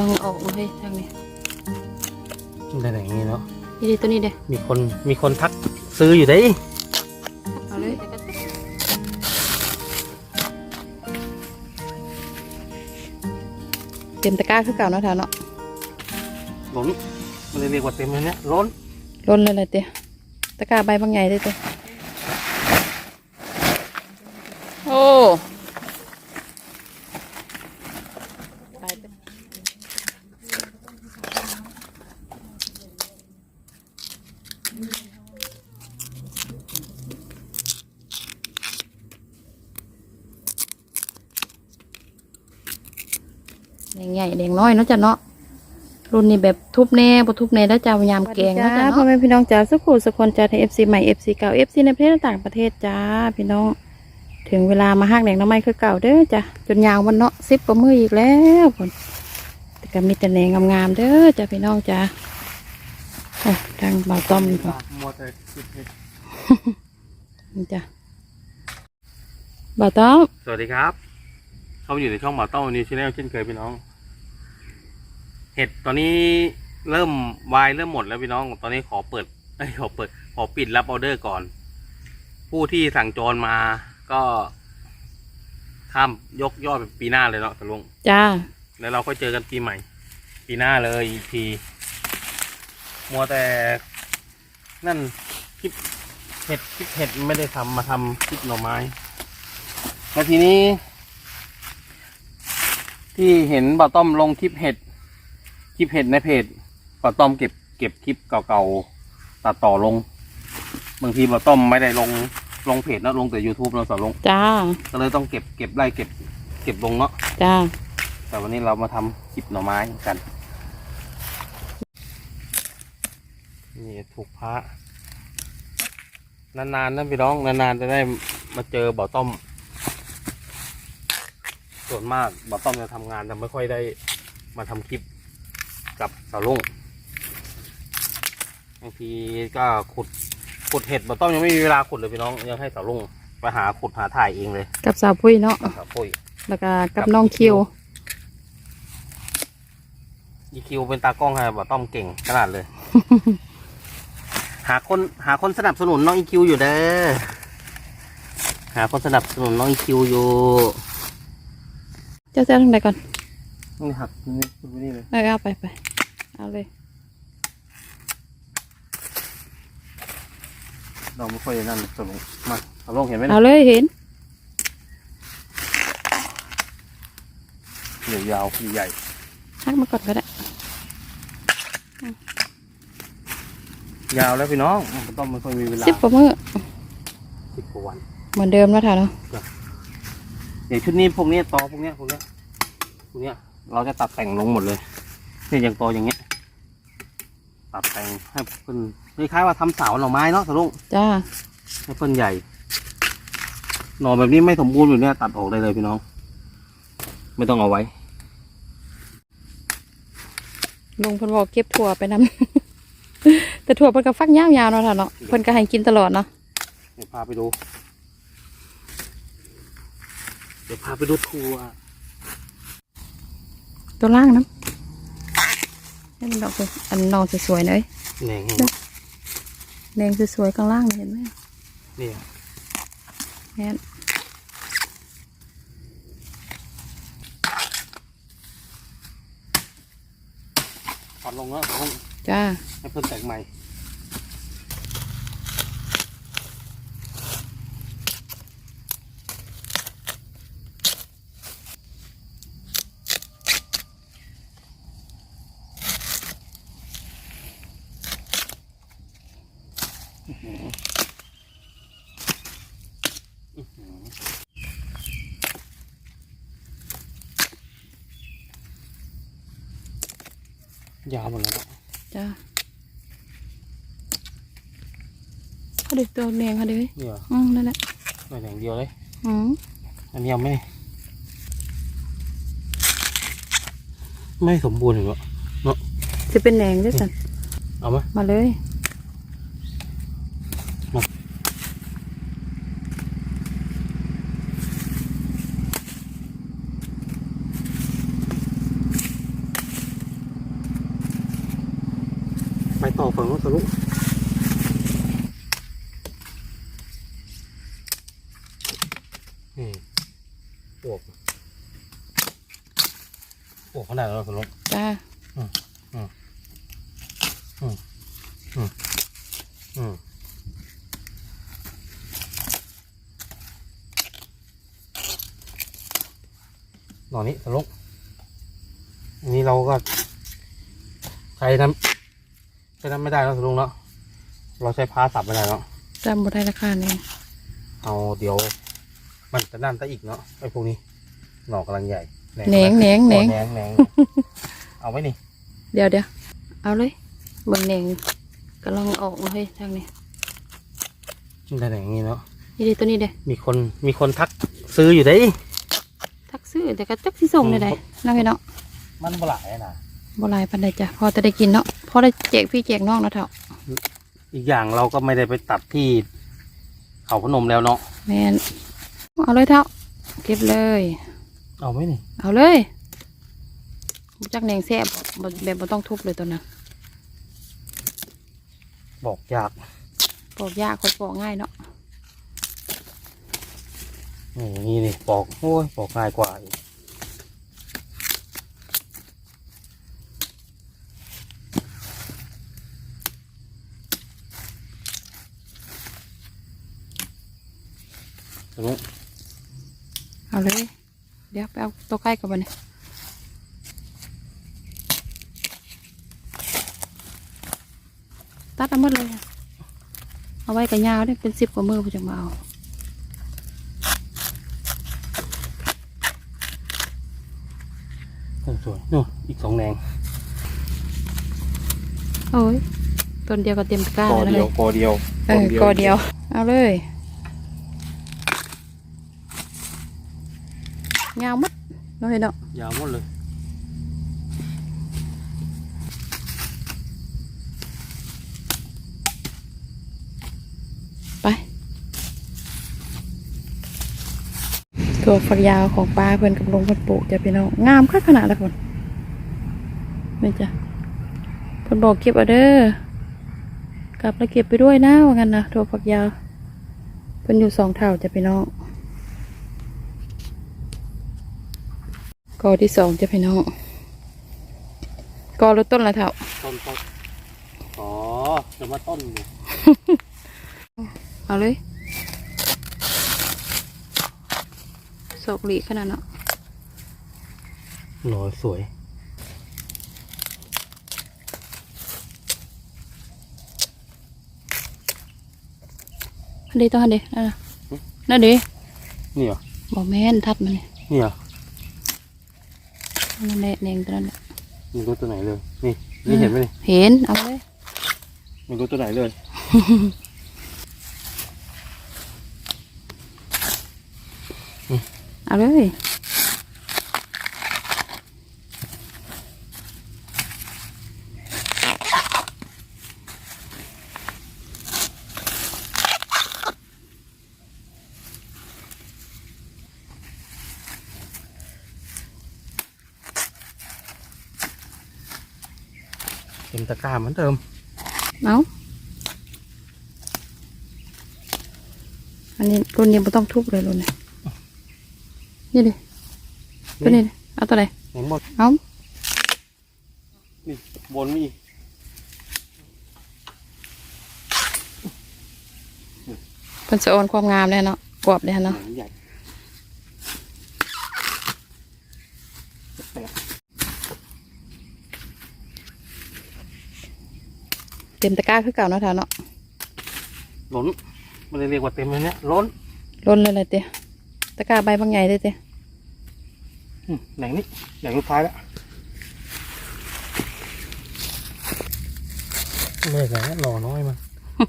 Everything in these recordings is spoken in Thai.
ลังออกมาให้ทางนี้ได้แต่อย่างนี้เนาะนี่ดิตัวนี้เด้มีคนมีคนทักซื้ออยู่ได้ยเอาเลยเต็มตะกร้าคือเก่าเนาะแถวเนาะล้นมันเลยเรียกว่าเต็มเลยเนี่ยล้นล้นเลยเลยเตี้ยตะกร้าใบบางใหญ่เลยเตี้ยโอ้ไปเตี้ยแดง ใหญ่แดงน้อยเนาะจ้ะเนาะรุ่นนี้แบบทุบแน่บ่ทุบแน่แล้วจะเอายามแกงนะจ๊ะพ่อแม่พี่น้องจ๋าสุขุสุคนจ้าในเอฟซีใหม่เอฟซีเก่าเอฟซีในประเทศและต่างประเทศจ้าพี่น้อง ถึงเวลามาหักแดงน้ำไม้คือเก่าเด้อจ้ะจนยาววันเนาะสิบกว่ามืออีกแล้วคนแต่ก็มีแต่แหนงงามๆเด้อจ้าพี่น้องจ้าโอ้ทางบ่าวต้อมนี่ค่ะมัวแต่คิดเห็ดนี่จ้ะบ่าวต้อมสวัสดีครับ เข้ามาอยู่ในช่องหมาเต้านิวชแนลเช่นเคยพี่น้อง เห็ดตอนนี้เริ่มวายเริ่มหมดแล้วพี่น้อง ตอนนี้ขอเปิดเอ้ยขอเปิด ขอปิดรับออเดอร์ก่อน ผู้ที่สั่งจองมาก็ข้ามยกยอดเป็นปีหน้าเลยเนาะตะลุงจ้า แล้วเราก็เจอกันปีใหม่ ปีหน้าเลยอีกที มัวแต่นั่นคลิปเห็ดคลิปเห็ดไม่ได้ทำมาทำคลิปหน่อไม้แล้วทีนี้ ที่เห็นบ่าวต้อมลงคลิปเห็ดค ลิปเห็ดในเพจบ่าวต้อมเก็บเก็บคลิปเก่าๆตัดต่อลง บางทีบ่าวต้อมไม่ได้ลงลงเพจเนอะลงแต่ YouTube เราสอนลง จ้า ก็เลยต้องเก็บเก็บไล่เก็บเก็บลงเนาะจ้า แต่วันนี้เรามาทำคลิปหน่อไม้กัน นี่ถูกพระนานๆนะพี่น้องนานๆจะได้มาเจอบ่อต้อม ส่วนมากบ่อต้อมจะทำงานแต่ไม่ค่อยได้มาทำคลิป กับสาวลุงบางทีก็ขุดขุดเห็ดบ่อต้อมยังไม่มีเวลาขุดเลยพี่น้องยังให้สาวลุงไปหาขุดหาถ่ายเองเลยกับสาวปุ้ยเนาะสาวปุ้ยแล้วก็กับน้องคิวอีคิวเป็นตากล้องให้บ่ต้อมเก่งขนาดเลย หาคนหาคนสนับสนุนน้องอีคิวอยู่เด้อหาคนสนับสนุนน้องอีคิวอยู่เจ้าเจ้าทางใดก่อนนี่หักนี่พูดไปนี่เลยเออเอาไปไป เอาเลยเราไม่ค่อยได้นั่นสนุกมาเอาลงเห็นไหมเอาเลยเห็นเหนียวยาวใหญ่ทักมาก่อนก็ได้ยาวแล้วพี่น้องบ่ต้อมไม่ค่อยมีเวลาสิบกว่ามือสิบกว่าวันเหมือนเดิมแล้วถ่าเนาะเดี๋ยวชุดนี้พวกนี้ตอพวกเนี้ยพวกเนี้ยพวกเนี้ยเราจะตัดแต่งลงหมดเลยเนี่ยอย่างตออย่างเงี้ย ตัดแต่งให้เพิ่นคล้ายๆว่าทำเสาหน่อไม้เนาะสลุงจ้าให้เพิ่นใหญ่ หน่อแบบนี้ไม่สมบูรณ์อยู่เนี่ยตัดออกได้เลยพี่น้อง ไม่ต้องเอาไว้ ลุงเพิ่นบอกเก็บถั่วไปนำแต่ถั่วเพิ่นก็ฟักยาวๆเนาะถ่าเนาะเพิ่นก็ให้กินตลอดเนาะเดี๋ยวพาไปดู เดี๋ยวพาไปดูทัวร์ตัวล่างน้ำ นี่มันดอกสวยอันนองสวยๆเลยแหน่งแดงสวยๆข้างล่างนี่เห็นไหมเนี่ยแม่นถอดลงแล้วถอดลงจ้าให้เพิ่นแตกใหม่ ยาวหมดแล้วเนาะจ้าเขาดิตัวแดงเขาดิเว้ยเนี่ยอืมนั่นแหละหน่อยแหน่งเดียวเลยอืมอันนี้ยังไม่ ไม่สมบูรณ์หรอจะเป็นแดงด้วยสันเอาไหมมาเลย ต่อฝั่งนู้นทะลุนี่ปวกปวกขนาดเราทะลุจ้าอืมหนอนนี้ทะลุอันนี้เราก็ใช้น้ำ ใช้น้ำไม่ได้แล้วทะลุเนาะเราใช้พาสับไม่ได้เนาะจำบ่ได้ราคานี่เอาเดี๋ยว มันจะนั่นซะอีกเนาะไอ้พวกนี้หน่อกำลังใหญ่แหนงแหนงแหนงแหนงแหนงเอาไว้นี่ เดี๋ยวเดี๋ยวเอาเลยเบิ่งแหนงกำลังออกมาเฮ้ยทางนี้ได้แหนงอย่างนี้เนาะนี่ดิตัวนี้เด้มีคนมีคนทักซื้ออยู่ได้ทักซื้อแต่ก็จักสิส่งได้ไดน้องพี่น้องมันบ่หลายนะบ่หลายปานใดจ้ะพอจะได้กินเนาะ พอได้แจกพี่แจกน้องเนาะเถ่าอีกอย่างเราก็ไม่ได้ไปตัดที่ เขาพนมแล้วเนาะแม่นเอาเลยเถ่าเก็บเลย เอาไหมนี่เอาเลยบ่จักแหนงแซ่บบ่แบบบ่ต้องทุบเลยตัวนั้นบอกยากปอกยากคนปอกง่ายเนาะนี่นี่นี่ปอกโอ้ยปอกง่ายกว่าอีก นู้นเอาเลย เดี๋ยวไปเอาตัวใกล้กับมันนี่ตัดเอาหมดเลยอะเอาไว้กับยาวเนี่ยเป็นสิบกว่ามือพอจะมาเอาโอ้สวยนู่นอีกสองแดงโอ้ยต้นเดียวก็เต็มตะกร้ากอแล้วเดีเลยวยกอเดียว เออกอเดียว เอาเลย ยาวมัดน้อยเนาะยาวหมดเลยไปตัวฝักยาวของป้าเพื่อนกับลุงเพื่อนปลูกจะพี่น้องงามคักขนาดละคนนี่จ้ะเพื่อนบอกเก็บเอาเด้อกลับแล้วเก็บไปด้วยนะว่างั้นนะตัวฝักยาวเพื่อนอยู่สองเท่าจะพี่น้อง กอที่สองจะพี่น้องกอรถต้นละเท่าต้นต้นอ๋อจะมาต้นอยู่ เอาเลยโศกหลีขนาดเนาะหน่อยสวยอันเดีต้องอันเดีนั่นน่ะนั่นเดีนี่เหรอบอกแม่นทัดมันนี่นี่เหรอ นั่นแหละแดงตัวนั้นแหละไม่รู้ตัวไหนเลย นี่ นี่เห็นไหมนี่เห็น เอาเลยไม่รู้ตัวไหนเลย เอาเลย ต็มตะกร้าเหมือนเดิมเอาอันนี้รุ่นนี้ไม่ต้องทุบเลยรุ่นนี้นี่ดิตัวนี้ดิเอาตัวไหนเห็นหมดเอานี่บนมีอีกเป็นสะออนความงามเลยเนาะกรอบเลยเนาะหนใหญ่ เต็มตะกร้าคือเก่าเนาะท่าเนาะล้นไม่ได้เรียกว่าเต็มเลยเนี่ยล้นล้นเลยเลยเตี้ยตะกร้าใบบางใหญ่เลยเตี้ยอืมแหล่งนี้แหล่งสุดท้ายแล้วไม่ใช่หล่อน้อยมัน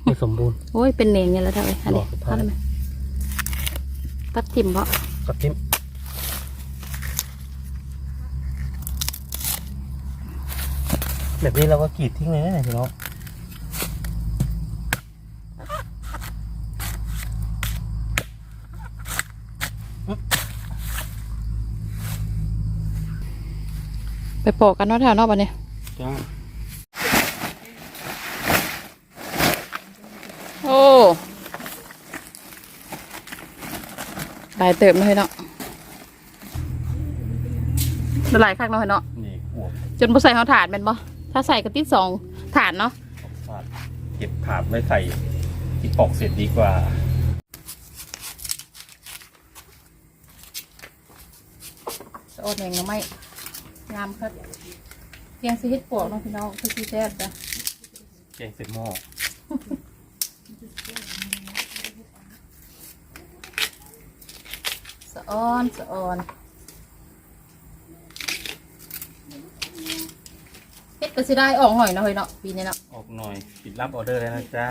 ไม่สมบูรณ์โอ้ยเป็นเหนงเนี่ยแล้วเท่าไหร่อันนี้หลอกสุดท้ายเอาได้ไหมตัดทิมเพราะกับทิมแบบนี้เราก็กรีดทิ้งเลยนะเนี่ยพี่น้อง ไปปอกกันเนาะแถวเนอกบ้านเนี่ยจ้าโอ้หลายเติมเลยเนาะหลายคักเนาะเนาะนี่อวบจนบ่ใส่เขาถาดแม่นบ่ถ้าใส่ก็ติดสองถาดเนาะถาดเก็บถาดไว้ใส่ที่ปอกเสร็จดีกว่า สะอดแหงก็ไม่งามครับเพียงสิเฮ็ดปวกเนาะพี่น้องคือสิแซ่บจ้ะแกงเสร็จหม้อสะออนสะออนเฮ็ดก็สิได้ออกหน่อยเนาะเฮ้ยเนาะปีนี้เนาะออกหน่อยปิดรับออเดอร์แล้วนะจ๊ะ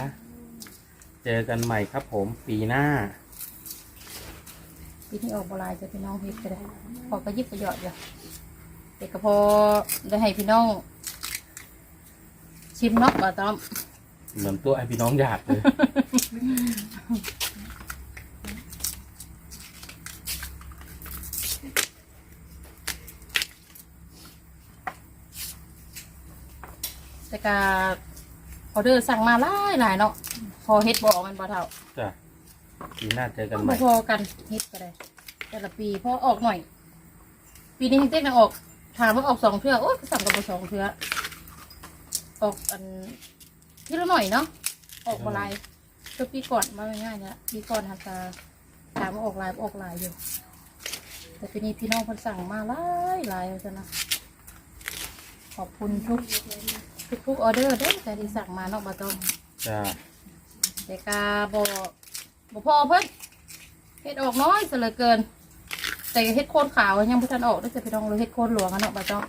เจอกันใหม่ครับผมปีหน้า ปีนี้ออกบหลายจะพี่น้องเฮ็ดก็ได้พอก็ยิบประโยชน์อยู่แต่ก็พอได้ให้พี่น้อง ชิมเนาะบ่ต้อมเหมือนตัวไอพี่น้องอยากเลย แต่ก็ออเดอร์สั่งมาหลายหลายเนาะพอเฮ็ดบออกมันบ่เท่าจ้ะ ปีหน้าเจอกันใหบ่ม่พอกันเฮ็ดก็ได้แต่ละปีพอออกหน่อย ปีนี้เฮ็ดเต็กนะออกถามว่าออกสองเทื่อโอ้ยสั่งกับบ่สองเทื่อออกอันที่ละหน่อยเนาะออกบ่หลายก็ปีก่อนมาง่ายๆเนี่ยปีก่อนทำตาถามว่าออกหลายบ่ออกหลายอยู่ แต่ปีนี้พี่น้องเพิ่นสั่งมาหลายหลายเลยจ้ะนะขอบคุณทุกทุกทุกออเดอร์เด้อแต่ที่สั่งมาเนาะบ่ต้องจ้ะแต่กาบอ บพอเพิ่นเฮ็ดออกน้อยเหลือเกิน แต่เฮ็ดโคนขาวยังไม่ทันออกได้จะไปลองเลยเฮ็ดโคนหลวงกันเนาะบ่จ้อง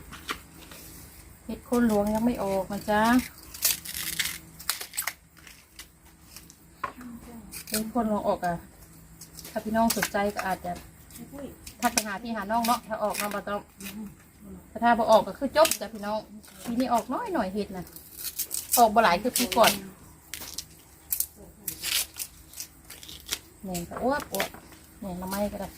เฮ็ดโคนหลวงยังไม่ออกนะจ๊ะเฮ็ดโคนหลวงออกอะถ้าพี่น้องสนใจก็อาจจะทักไปหาพี่หาน้องเนาะถ้าออกเนาะบ่ต้องแต่ถ้าบ่ออกก็คือจบจ้ะพี่น้องปีนี้ออกน้อยหน่อยเฮ็ดนะออกบ่หลายคือปีก่อน แหน่งก็อ้วกอ้วกแหน่งละไม้ก็ได้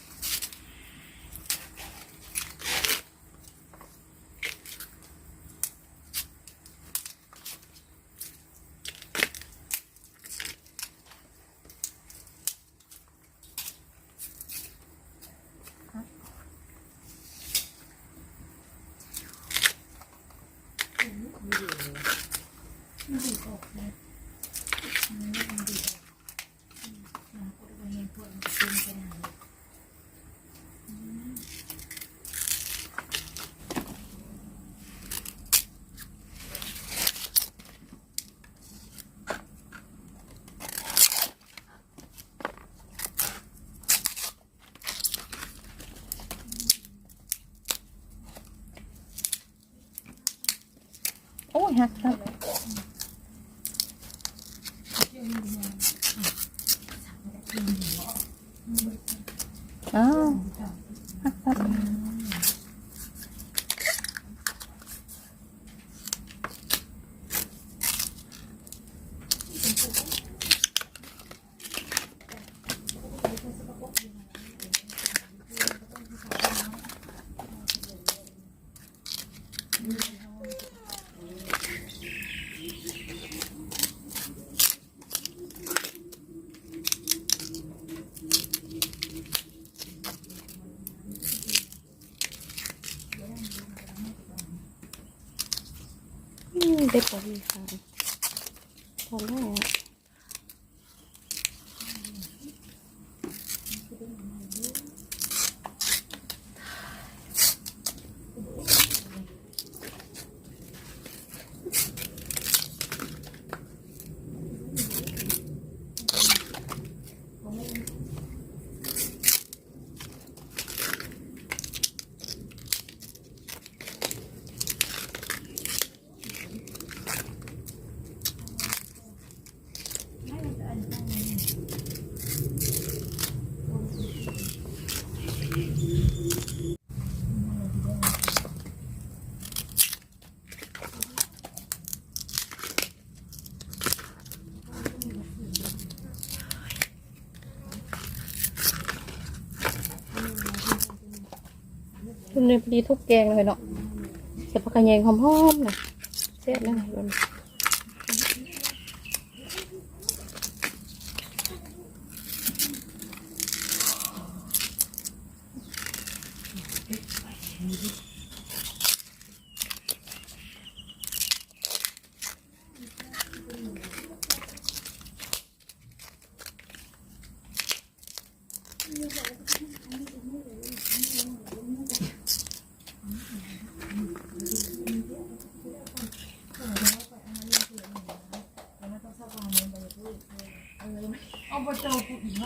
ฮักครับอ้าวฮักครับ อืมเด็กกว่าดีค่ะพอแล้ว ทุนนี้พอดีทุกแกงเลยเนาะเก็จผักกระเยงหอมๆนะเสร็จแล้วนะ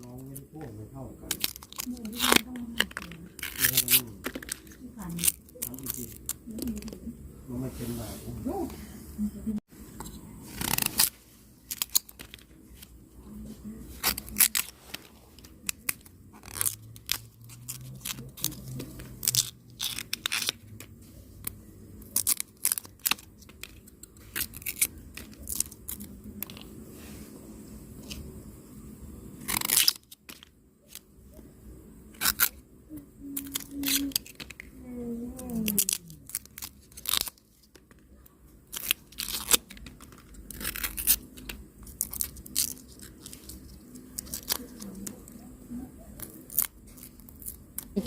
น้องไม่พูดไม่เท่ากันมันไม่เป็นแบบ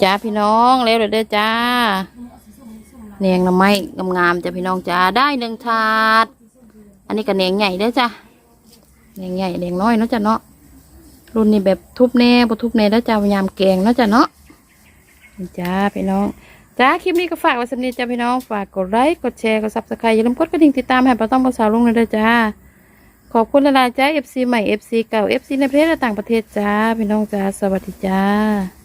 จ้าพี่น้องเร็วเด้อจ้าเนียงน้ำไม้งามๆจ้าพี่น้องจ้าได้หนึ่งถาด อันนี้ก็เนียงใหญ่เด้อจ้าเนียงใหญ่เนียงน้อยเนาะจ้าเนาะรุ่นนี้แบบทุบแน่บ่ทุบแน่แล้วจ้าพยายามแกงเนาะจ้าเนาะนี่จ้าพี่น้องจ้าคลิปนี้ก็ฝากไว้สำนีจ้าพี่น้องฝากกดไลค์กดแชร์กดซับสไครต์อย่าลืมกดกระดิ่งติดตามให้ป้าต้องภาษาวลุงเลยเด้อจ้าขอบคุณหลายๆจ้า FC ใหม่ FC เก่า FC ในประเทศและต่างประเทศจ้าพี่น้องจ้าสวัสดีจ้า